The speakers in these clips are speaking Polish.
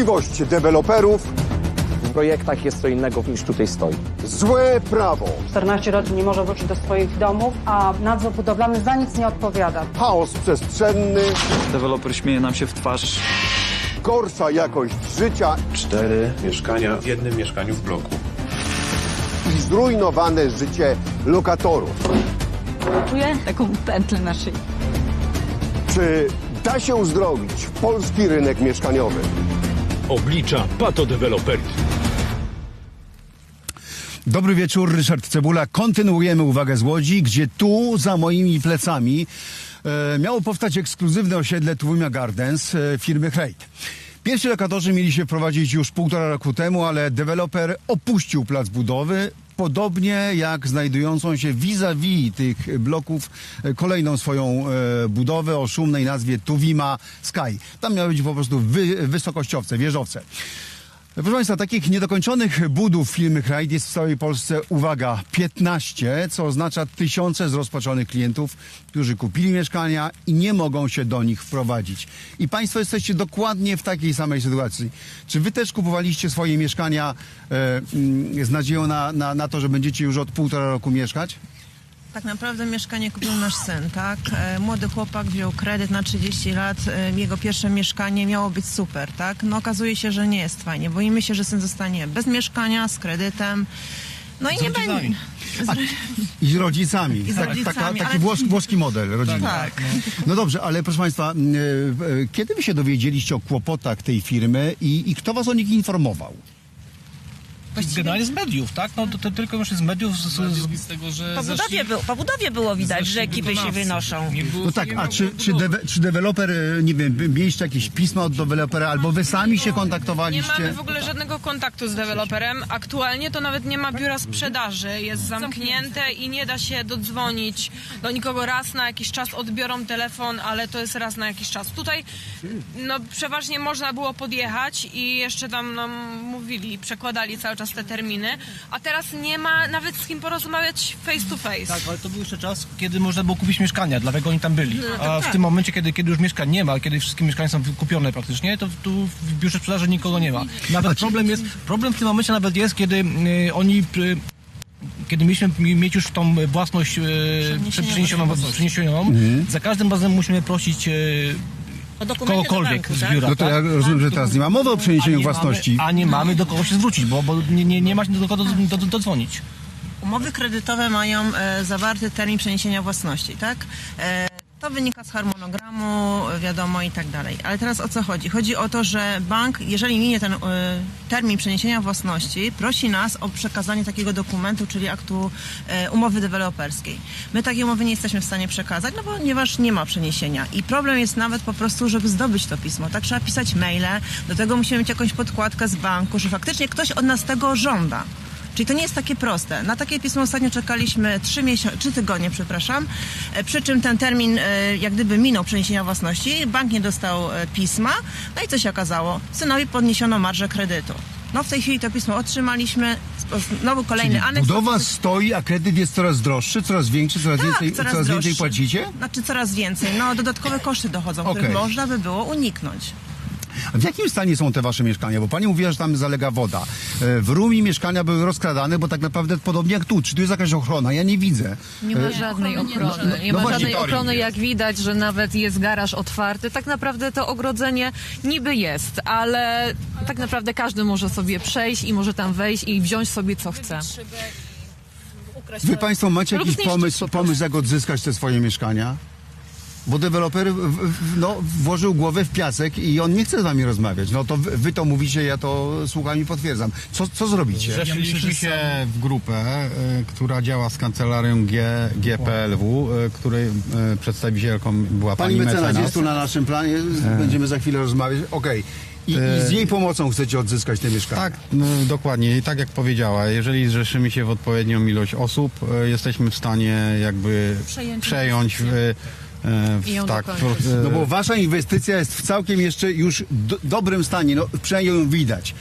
Chciwość deweloperów, W projektach jest co innego niż tutaj stoi. złe prawo, 14 rodzin nie może wrócić do swoich domów, a nadzór budowlany za nic nie odpowiada. chaos przestrzenny, Deweloper śmieje nam się w twarz. gorsza jakość życia cztery mieszkania w jednym mieszkaniu w bloku. i zrujnowane życie lokatorów. Czuję taką pętlę na szyi. Czy da się uzdrowić polski rynek mieszkaniowy? Oblicza patodeweloperyzm. Dobry wieczór, Ryszard Cebula. Kontynuujemy uwagę z Łodzi, gdzie tu, za moimi plecami, e, miało powstać ekskluzywne osiedle Tuwimia Gardens e, firmy Hrejt. Pierwsi lokatorzy mieli się wprowadzić już półtora roku temu, ale deweloper opuścił plac budowy, podobnie jak znajdującą się vis-a-vis tych bloków e, kolejną swoją e, budowę o szumnej nazwie Tuwima Sky. Tam miały być po prostu wy, wysokościowce, wieżowce. Proszę Państwa, takich niedokończonych budów firmy Hrajt jest w całej Polsce, uwaga, 15, co oznacza tysiące zrozpaczonych klientów, którzy kupili mieszkania i nie mogą się do nich wprowadzić. I Państwo jesteście dokładnie w takiej samej sytuacji. Czy Wy też kupowaliście swoje mieszkania e, mm, z nadzieją na, na, na to, że będziecie już od półtora roku mieszkać? Tak naprawdę mieszkanie kupił nasz syn, tak? E, Młody chłopak wziął kredyt na 30 lat, e, jego pierwsze mieszkanie miało być super, tak? No okazuje się, że nie jest fajnie. Boimy się, że syn zostanie bez mieszkania, z kredytem. No i nie będzie. I z rodzicami. I z Tak- rodzicami, taka, taki włos, włoski model rodziny. Tak. No dobrze, ale proszę Państwa, e, kiedy Wy się dowiedzieliście o kłopotach tej firmy i, i kto Was o nich informował? Generalnie z mediów, tak? No to, to tylko już z mediów, z, z, z tego, że Po budowie, był, po budowie było widać, że ekipy się wynoszą. Nie było, No tak, nie a było czy, czy, dewe, czy deweloper, e, nie wiem, mieliście jakieś pisma od dewelopera, albo wy sami się Nie kontaktowaliście? mamy w ogóle żadnego kontaktu z deweloperem. Aktualnie to nawet nie ma biura sprzedaży. Jest zamknięte i nie da się dodzwonić do nikogo raz na jakiś czas. Odbiorą telefon, ale to jest raz na jakiś czas. Tutaj no, przeważnie można było podjechać i jeszcze tam nam mówili, przekładali cały czas te terminy. A teraz nie ma nawet z kim porozmawiać face to face. Tak, ale to był jeszcze czas, kiedy można było kupić mieszkania, dlatego oni tam byli. No, A tak. w tym momencie, kiedy, kiedy już mieszkań nie ma, kiedy wszystkie mieszkania są wykupione praktycznie, to tu w biurze sprzedaży nikogo nie ma. Nawet problem jest, problem w tym momencie nawet jest, kiedy y, oni... Y, kiedy mieliśmy mieć już tą własność e, przeniesioną, przeniesioną Mhm. za każdym razem musimy prosić e, kogokolwiek banku, z tak? biura. No to tak? ja rozumiem, że teraz nie ma mowy o A przeniesieniu nie własności. Mamy, a nie mamy do kogo się zwrócić, bo, bo nie, nie, nie ma się do kogo do, do, do, dodzwonić. Umowy kredytowe mają e, zawarty termin przeniesienia własności, tak? E, to wynika z harmonogramu, wiadomo i tak dalej. Ale teraz o co chodzi? Chodzi o to, że bank, jeżeli minie ten e, termin przeniesienia własności, prosi nas o przekazanie takiego dokumentu, czyli aktu e, umowy deweloperskiej. My takiej umowy nie jesteśmy w stanie przekazać, no ponieważ nie ma przeniesienia. I problem jest nawet po prostu, żeby zdobyć to pismo. Tak trzeba pisać maile, do tego musimy mieć jakąś podkładkę z banku, że faktycznie ktoś od nas tego żąda. Czyli to nie jest takie proste. Na takie pismo ostatnio czekaliśmy trzy, miesiące, trzy tygodnie, przepraszam, e, przy czym ten termin e, jak gdyby minął przeniesienia własności, bank nie dostał e, pisma, no i co się okazało? Synowi podniesiono marżę kredytu. No w tej chwili to pismo otrzymaliśmy, znowu kolejny aneks. Budowa stoi, a kredyt jest coraz droższy, coraz większy, coraz, Tak, więcej, coraz, coraz więcej płacicie? Znaczy coraz więcej. No dodatkowe koszty dochodzą, Okej. których można by było uniknąć. A w jakim stanie są te wasze mieszkania? Bo pani mówiła, że tam zalega woda. E, W Rumi mieszkania były rozkradane, bo tak naprawdę podobnie jak tu. Czy tu jest jakaś ochrona? Ja nie widzę. Nie ma żadnej ochrony. Nie no ma właśnie. żadnej ochrony, jak widać, że nawet jest garaż otwarty. Tak naprawdę to ogrodzenie niby jest, ale tak naprawdę każdy może sobie przejść i może tam wejść i wziąć sobie co chce. Wy państwo macie jakiś pomysł, pomysł, jak odzyskać te swoje mieszkania? Bo deweloper no, włożył głowę w piasek i on nie chce z wami rozmawiać. No to wy, wy to mówicie, ja to słucham i potwierdzam. Co, co zrobicie? Zeszliśmy się w grupę, y, która działa z kancelarią G, GPLW, y, której y, przedstawicielką była Pani pani, mecenas mecenas. jest tu na naszym planie, będziemy za chwilę rozmawiać. Okej. I, I z jej pomocą chcecie odzyskać te mieszkania? Tak, no, dokładnie. I tak jak powiedziała, jeżeli zrzeszymy się w odpowiednią ilość osób, y, jesteśmy w stanie jakby Przejąć przejąć y, w, I ją tak, No bo wasza inwestycja jest w całkiem jeszcze już do, dobrym stanie, no przynajmniej ją widać.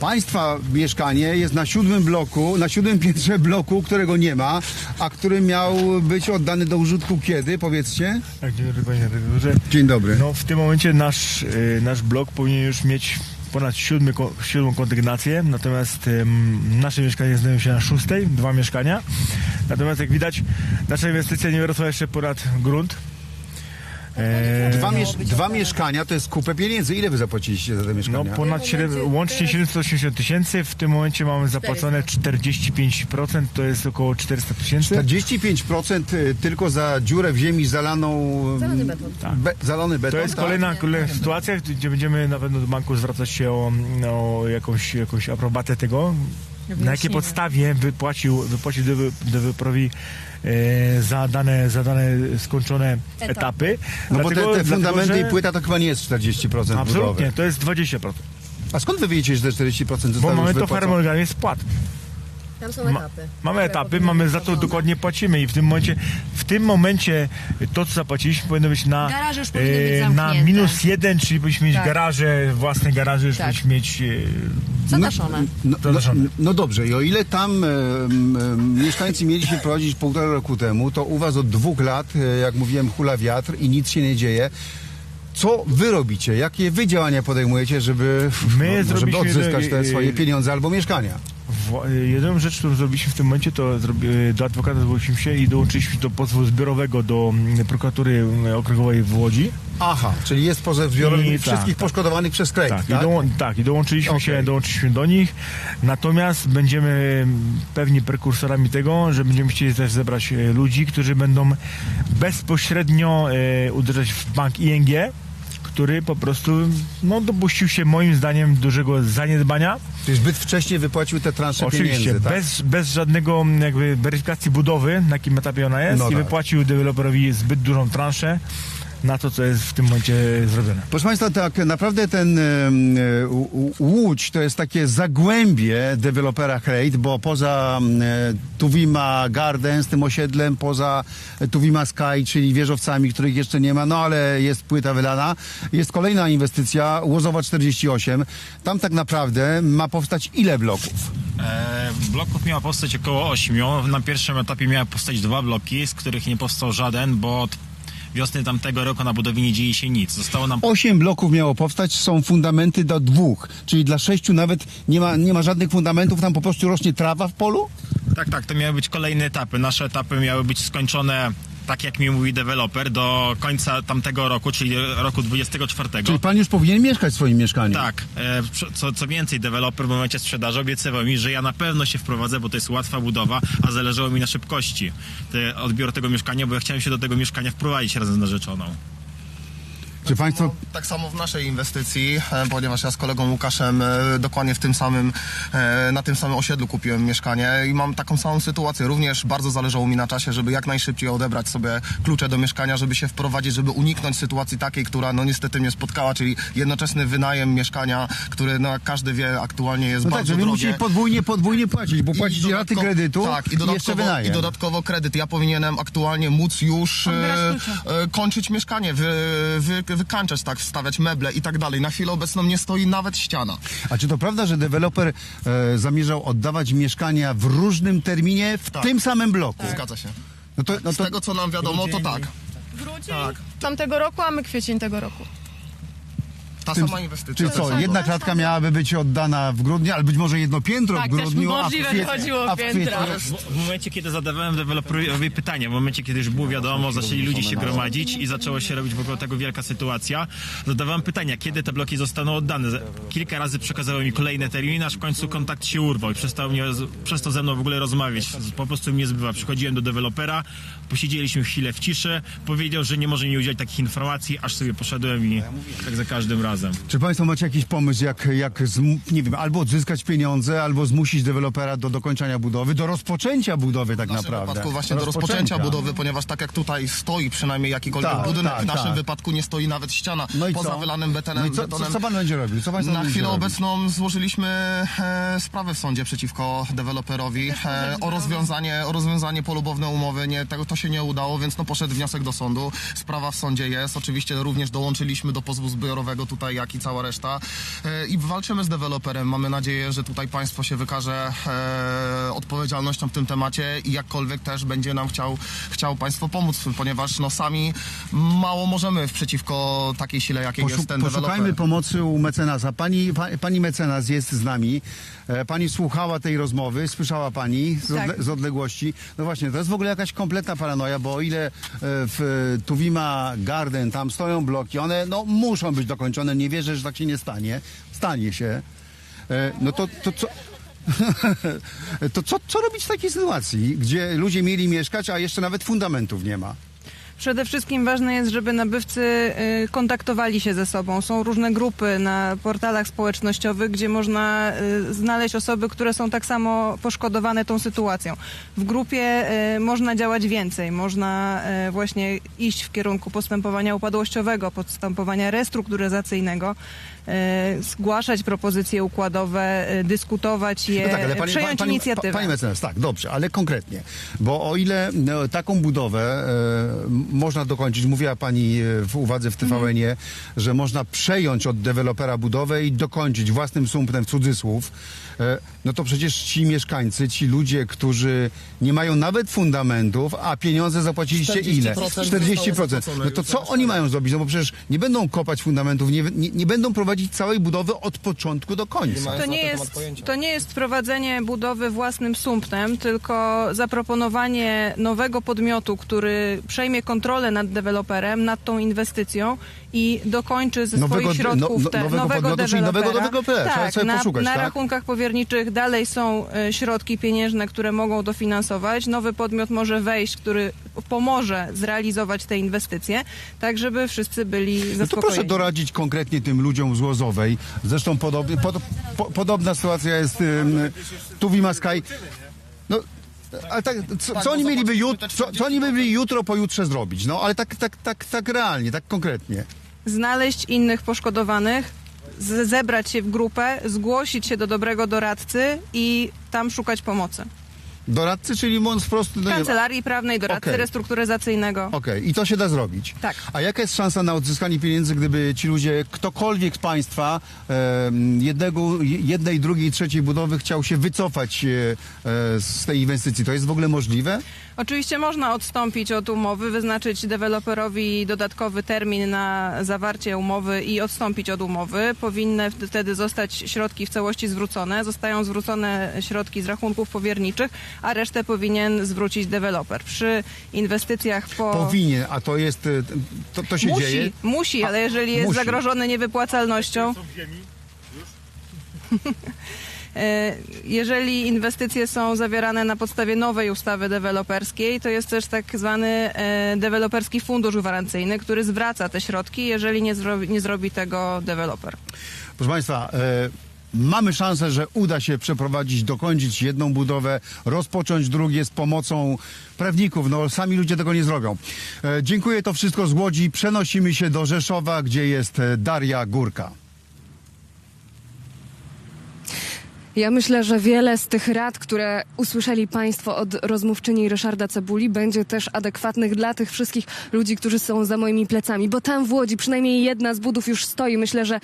Państwa mieszkanie jest na siódmym bloku, na siódmym piętrze bloku, którego nie ma, a który miał być oddany do użytku kiedy, powiedzcie? Tak, dzień dobry panie redaktorze. Dzień dobry. No w tym momencie nasz, y, nasz blok powinien już mieć ponad siódmy, siódmą kondygnację, natomiast nasze mieszkania znajdują się na szóstej, dwa mieszkania. Natomiast jak widać, nasza inwestycja nie wyrosła jeszcze ponad grunt. E, Dwa, miesz- dwa mieszkania to jest kupę pieniędzy. Ile wy zapłaciliście za te mieszkania? No ponad 7, łącznie 780 tysięcy, w tym momencie mamy zapłacone 45%, to jest około 400 tysięcy. 45% y, tylko za dziurę w ziemi zalaną... Zalany beton. Be, zalany beton, To jest tak? kolejna, kolejna sytuacja, gdzie będziemy na pewno do banku zwracać się o, o jakąś, jakąś aprobatę tego. Na jakiej podstawie wypłacił, wypłacił deweloperowi e, za, dane, za dane skończone etapy. No bo te, Dlatego- te fundamenty dlatego, i płyta to chyba nie jest 40% Absolutnie, budowy. to jest 20%. A skąd wy wiecie, że te 40% Bo zostało mamy już to w harmonogramie spłat. Tam są Ma- etapy. Mamy etapy, mamy za to dokładnie płacimy i w tym momencie, w tym momencie to, co zapłaciliśmy, powinno być na, Garaże już powinny być e, na zamknięte. minus jeden, czyli powinniśmy mieć Tak. garaże, własne garaże, już Tak. powinniśmy mieć... e, Zadaszone. No, no, Zadaszone. no dobrze, i o ile tam e, m, e, mieszkańcy mieli się prowadzić półtora roku temu, to u was od dwóch lat, e, jak mówiłem, hula wiatr i nic się nie dzieje. Co wy robicie? Jakie wy działania podejmujecie, żeby, My no, żeby zrobiliśmy, odzyskać te e, swoje pieniądze albo mieszkania? Wła- Jedyną rzecz, którą zrobiliśmy w tym momencie, to zrobi- do adwokata zgłosiliśmy się i dołączyliśmy do pozwu zbiorowego do mm, prokuratury mm, okręgowej w Łodzi. Aha, czyli jest pozew zbiorowy I- wszystkich tak, poszkodowanych przez kraj, Tak, tak? I, dołą- tak i dołączyliśmy się, Okej. dołączyliśmy do nich. Natomiast będziemy pewni prekursorami tego, że będziemy chcieli też zebrać e, ludzi, którzy będą bezpośrednio e, uderzać w bank ING, który po prostu no, dopuścił się moim zdaniem dużego zaniedbania. Czyli zbyt wcześnie wypłacił te transze Oczywiście, pieniędzy, tak? bez, bez żadnego jakby weryfikacji budowy, na jakim etapie ona jest No i tak. wypłacił deweloperowi zbyt dużą transzę na to, co jest w tym momencie zrobione. Proszę Państwa, tak naprawdę ten e, Łódź to jest takie zagłębie dewelopera Hrejt, bo poza e, Tuwima Gardens, tym osiedlem, poza Tuwima Sky, czyli wieżowcami, których jeszcze nie ma, no ale jest płyta wylana, jest kolejna inwestycja, Łozowa 48. Tam tak naprawdę ma powstać ile bloków? E, bloków miało powstać około 8. Na pierwszym etapie miały powstać dwa bloki, z których nie powstał żaden, bo od wiosny tamtego roku na budowie nie dzieje się nic. Zostało nam Osiem bloków miało powstać, są fundamenty do dwóch, czyli dla sześciu nawet nie ma, nie ma żadnych fundamentów, tam po prostu rośnie trawa w polu? Tak, tak, to miały być kolejne etapy. Nasze etapy miały być skończone, tak jak mi mówi deweloper, do końca tamtego roku, czyli roku 24. Czyli pan już powinien mieszkać w swoim mieszkaniu. Tak, e, co, co więcej, deweloper w momencie sprzedaży obiecywał mi, że ja na pewno się wprowadzę, bo to jest łatwa budowa, a zależało mi na szybkości odbioru tego mieszkania, bo ja chciałem się do tego mieszkania wprowadzić razem z narzeczoną. Czy państwo Tak samo w naszej inwestycji, e, ponieważ ja z kolegą Łukaszem e, dokładnie w tym samym, e, na tym samym osiedlu kupiłem mieszkanie i mam taką samą sytuację. Również bardzo zależało mi na czasie, żeby jak najszybciej odebrać sobie klucze do mieszkania, żeby się wprowadzić, żeby uniknąć sytuacji takiej, która no niestety mnie spotkała, czyli jednoczesny wynajem mieszkania, który no każdy wie aktualnie jest No tak, bardzo wy drogie. musieli podwójnie, podwójnie płacić, bo płacicie raty dodatkowo- kredytu tak, i i jeszcze dodatkowo, i wynajem. dodatkowo kredyt. Ja powinienem aktualnie móc już e, e, kończyć mieszkanie, wy, wy, wykańczać, tak, wstawiać meble i tak dalej. Na chwilę obecną nie stoi nawet ściana. A czy to prawda, że deweloper e, zamierzał oddawać mieszkania w różnym terminie w tym samym bloku? Zgadza się. No to, no Z to, tego co nam wiadomo, to tak. Grudzień Tak. tamtego roku, a my kwiecień tego roku. Ta tym- sama inwestycja. Czyli co, jedna klatka miałaby być oddana w grudniu, ale być może jedno piętro Tak, w też grudniu, a w możliwe, że chodziło o a w kwietniu piętra. W, w momencie, kiedy zadawałem deweloperowi pytania, w momencie, kiedy już było wiadomo, zaczęli ludzie się gromadzić i zaczęło się robić wokół tego wielka sytuacja, zadawałem pytania, kiedy te bloki zostaną oddane. Kilka razy przekazało mi kolejne terminy, aż w końcu kontakt się urwał i przestał mnie, przestał ze mną w ogóle rozmawiać. Po prostu mnie zbywa. Przychodziłem do dewelopera, posiedzieliśmy chwilę w ciszy, powiedział, że nie może mi udzielić takich informacji, aż sobie poszedłem i tak za każdym razem. Czy Państwo macie jakiś pomysł, jak, jak zm- nie wiem, albo odzyskać pieniądze, albo zmusić dewelopera do dokończenia budowy, do rozpoczęcia budowy tak W naszym naprawdę? wypadku właśnie do rozpoczęcia budowy, ponieważ tak jak tutaj stoi przynajmniej jakikolwiek Tak, budynek, tak, w naszym tak. wypadku nie stoi nawet ściana. No i Poza co? wylanym betonem. No i co- betonem. co- co pan będzie robił? Co Na chwilę robić? obecną złożyliśmy e, sprawę w sądzie przeciwko deweloperowi e, o rozwiązanie, o rozwiązanie polubowne umowy. Nie, tego to się nie udało, więc no poszedł wniosek do sądu. Sprawa w sądzie jest. Oczywiście również dołączyliśmy do pozwu zbiorowego tutaj GP, jak i cała reszta. E, I walczymy z deweloperem. Mamy nadzieję, że tutaj państwo się wykaże e, odpowiedzialnością w tym temacie i jakkolwiek też będzie nam chciał, chciał państwo pomóc, ponieważ no sami mało możemy w przeciwko takiej sile, jakiej Poszu- jest ten poszukajmy deweloper. pomocy u mecenasa. Pani, pa, pani mecenas jest z nami. E, Pani słuchała tej rozmowy, słyszała pani z, Tak. odle, z odległości. No właśnie, to jest w ogóle jakaś kompletna paranoja, bo o ile w Tuwima Garden tam stoją bloki, one no, muszą być dokończone. Nie wierzę, że tak się nie stanie. Stanie się. E, No to, to co... to co, co robić w takiej sytuacji, gdzie ludzie mieli mieszkać, a jeszcze nawet fundamentów nie ma? Przede wszystkim ważne jest, żeby nabywcy y, kontaktowali się ze sobą. Są różne grupy na portalach społecznościowych, gdzie można y, znaleźć osoby, które są tak samo poszkodowane tą sytuacją. W grupie y, można działać więcej. Można właśnie iść w kierunku postępowania upadłościowego, postępowania restrukturyzacyjnego, zgłaszać propozycje układowe, dyskutować je, No tak, ale pani, przejąć pani, inicjatywę. Pani mecenas, tak, dobrze, ale konkretnie. Bo o ile no, taką budowę można dokończyć, mówiła pani e, w uwadze w TVN-ie, Mhm. że można przejąć od dewelopera budowę i dokończyć własnym sumptem w cudzysłów, e, no to przecież ci mieszkańcy, ci ludzie, którzy nie mają nawet fundamentów, a pieniądze zapłaciliście ile? 40% 40%. No to co oni mają zrobić? No bo przecież nie będą kopać fundamentów, nie, nie, nie będą prowadzić całej budowy od początku do końca. To nie, jest, to nie jest prowadzenie budowy własnym sumptem, tylko zaproponowanie nowego podmiotu, który przejmie kontrolę nad deweloperem, nad tą inwestycją i dokończy ze Nowego swoich de- środków no- te, nowego nowego podmiotu, dewelopera. nowego dewelopera. Trzeba Tak, sobie na, poszukać, na tak? rachunkach powierniczych dalej są e, środki pieniężne, które mogą dofinansować. Nowy podmiot może wejść, który pomoże zrealizować te inwestycje, tak żeby wszyscy byli No to zaspokojeni. proszę doradzić konkretnie tym ludziom z Łozowej. Zresztą podobnie, pod, po, podobna sytuacja jest um, tu w Imaskaj. No, ale tak, co, co, oni mieliby jut, co, co oni mieliby jutro, pojutrze zrobić? No, ale tak, tak, tak, tak realnie, tak konkretnie. znaleźć innych poszkodowanych, zebrać się w grupę, zgłosić się do dobrego doradcy i tam szukać pomocy. Doradcy, czyli mówiąc wprost... No Kancelarii prawnej, doradcy Okej. restrukturyzacyjnego. Okej, i to się da zrobić. Tak. A jaka jest szansa na odzyskanie pieniędzy, gdyby ci ludzie, ktokolwiek z Państwa, em, jednego, jednej, drugiej, trzeciej budowy chciał się wycofać e, e, z tej inwestycji? To jest w ogóle możliwe? Oczywiście można odstąpić od umowy, wyznaczyć deweloperowi dodatkowy termin na zawarcie umowy i odstąpić od umowy. Powinny wtedy zostać środki w całości zwrócone. Zostają zwrócone środki z rachunków powierniczych, a resztę powinien zwrócić deweloper. Przy inwestycjach po... Powinien, a to jest, e, to, to się musi, dzieje? musi, ale jeżeli jest musi. zagrożony niewypłacalnością... E, Jeżeli inwestycje są zawierane na podstawie nowej ustawy deweloperskiej, to jest też tak zwany e, deweloperski fundusz gwarancyjny, który zwraca te środki, jeżeli nie zrobi, nie zrobi tego deweloper. Proszę Państwa, e, mamy szansę, że uda się przeprowadzić, dokończyć jedną budowę, rozpocząć drugie z pomocą prawników. No sami ludzie tego nie zrobią. E, dziękuję, to wszystko z Łodzi. Przenosimy się do Rzeszowa, gdzie jest e, Daria Górka. Ja myślę, że wiele z tych rad, które usłyszeli Państwo od rozmówczyni Ryszarda Cebuli, będzie też adekwatnych dla tych wszystkich ludzi, którzy są za moimi plecami. Bo tam w Łodzi przynajmniej jedna z budów już stoi. Myślę, że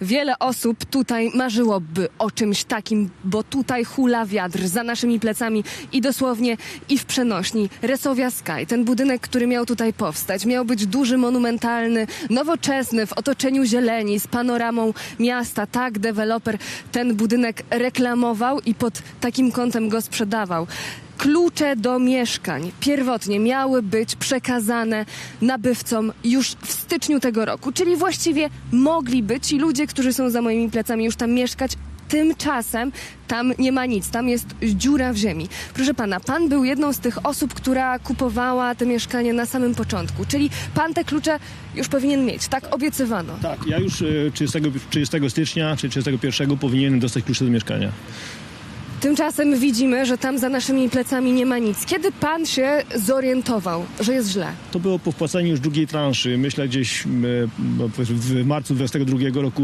wiele osób tutaj marzyłoby o czymś takim, bo tutaj hula wiatr za naszymi plecami i dosłownie i w przenośni. Resowia Sky, ten budynek, który miał tutaj powstać, miał być duży, monumentalny, nowoczesny, w otoczeniu zieleni, z panoramą miasta. Tak, deweloper ten budynek reklamował i pod takim kątem go sprzedawał. Klucze do mieszkań pierwotnie miały być przekazane nabywcom już w styczniu tego roku, czyli właściwie mogliby ci ludzie, którzy są za moimi plecami, już tam mieszkać. Tymczasem tam nie ma nic, tam jest dziura w ziemi. Proszę pana, pan był jedną z tych osób, która kupowała te mieszkanie na samym początku, czyli pan te klucze już powinien mieć, tak obiecywano. Tak, ja już e, 30, 30 stycznia czy 31 powinienem dostać klucze do mieszkania. Tymczasem widzimy, że tam za naszymi plecami nie ma nic. Kiedy pan się zorientował, że jest źle? To było po wpłaceniu już drugiej transzy. Myślę gdzieś e, w marcu 2022 roku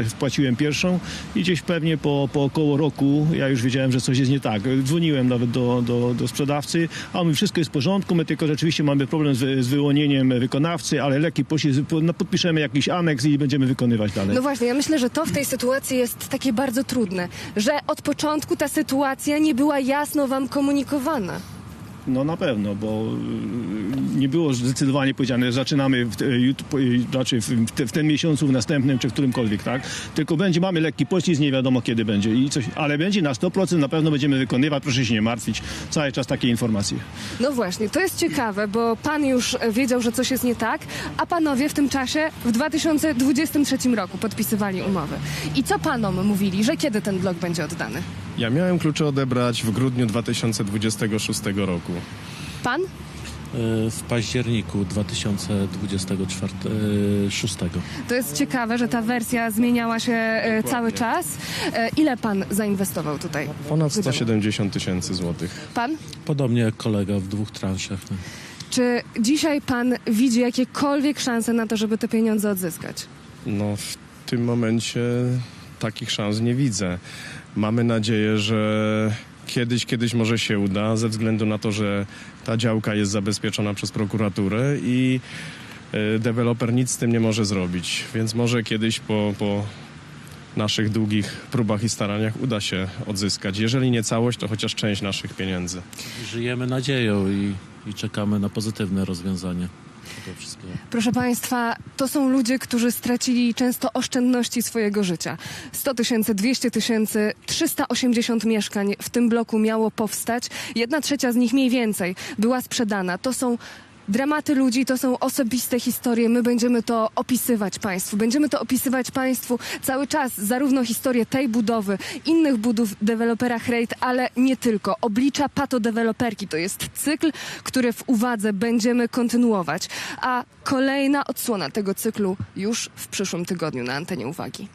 e, wpłaciłem pierwszą i gdzieś pewnie po, po około roku ja już wiedziałem, że coś jest nie tak. Dzwoniłem nawet do, do, do sprzedawcy, a on mówi, wszystko jest w porządku, my tylko rzeczywiście mamy problem z, z wyłonieniem wykonawcy, ale leki poszli, no, podpiszemy jakiś aneks i będziemy wykonywać dalej. No właśnie, ja myślę, że to w tej sytuacji jest takie bardzo trudne, że od początku ta sytuacja nie była jasno wam komunikowana. No na pewno, bo y, nie było zdecydowanie powiedziane, że zaczynamy w, po- y, znaczy w, w, te, w tym miesiącu, w następnym czy w którymkolwiek, tak? Tylko będzie, mamy lekki poślizg, nie wiadomo kiedy będzie i coś, ale będzie na 100%, na pewno będziemy wykonywać, proszę się nie martwić, cały czas takie informacje. No właśnie, to jest ciekawe, bo pan już wiedział, że coś jest nie tak, a panowie w tym czasie w 2023 roku podpisywali umowy. I co panom mówili, że kiedy ten blok będzie oddany? Ja miałem klucze odebrać w grudniu 2026 roku. Pan? W październiku 2026. To jest ciekawe, że ta wersja zmieniała się e, cały czas. E, Ile pan zainwestował tutaj? Ponad 170 tysięcy złotych. Pan? Podobnie jak kolega w dwóch transzach. Czy dzisiaj pan widzi jakiekolwiek szanse na to, żeby te pieniądze odzyskać? No w tym momencie takich szans nie widzę. Mamy nadzieję, że kiedyś, kiedyś może się uda, ze względu na to, że ta działka jest zabezpieczona przez prokuraturę i y, deweloper nic z tym nie może zrobić. Więc może kiedyś po, po naszych długich próbach i staraniach uda się odzyskać. Jeżeli nie całość, to chociaż część naszych pieniędzy. Żyjemy nadzieją i, i czekamy na pozytywne rozwiązanie. Proszę Państwa, to są ludzie, którzy stracili często oszczędności swojego życia. 100 tysięcy, 200 tysięcy, 380 mieszkań w tym bloku miało powstać. Jedna trzecia z nich mniej więcej była sprzedana. To są dramaty ludzi, to są osobiste historie. My będziemy to opisywać Państwu. Będziemy to opisywać Państwu cały czas, zarówno historię tej budowy, innych budów dewelopera Hrejt, ale nie tylko. Oblicza patodeweloperki to jest cykl, który w uwadze będziemy kontynuować. A kolejna odsłona tego cyklu już w przyszłym tygodniu na antenie uwagi.